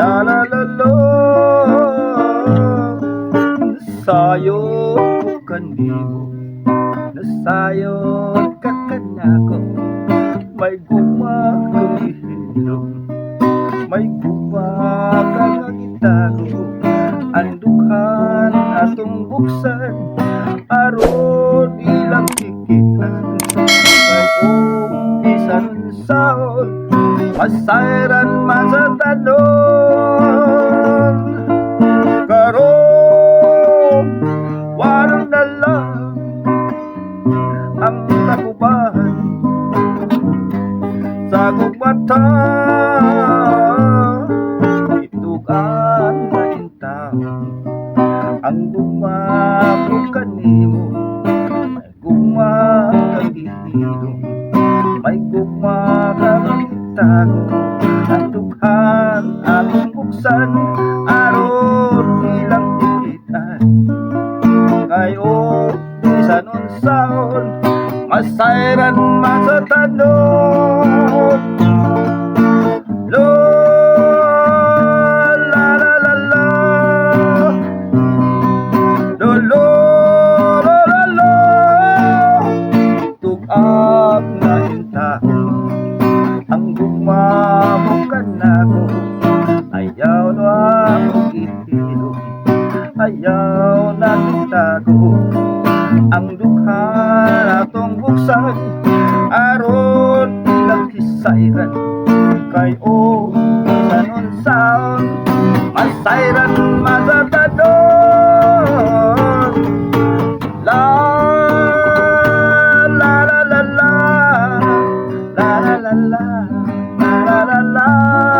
La la la la Sayo ko kandigo Nasayo ka kanako May guma kumihilom May guma kakagitago Ang dukhan atong buksan Aron ilang kikitan May umpisan saon Pasairan man sa tanong Nakubahan Sa kumata Itugan na intang Ang gumako kanimo May gumakagilong May gumakagitago Ang dughan akong buksan Aron ilang tikitan Kayo bisan unsaon Sa tanon Lo la la la Lo lo lo lo lo. Tugab na intahon Ang gumamok ka na ko. Ayaw na akong itilog Ayaw na Aron ilang kisayran Kay o sanon saon Masayran matatadon La la. La la la La. La la la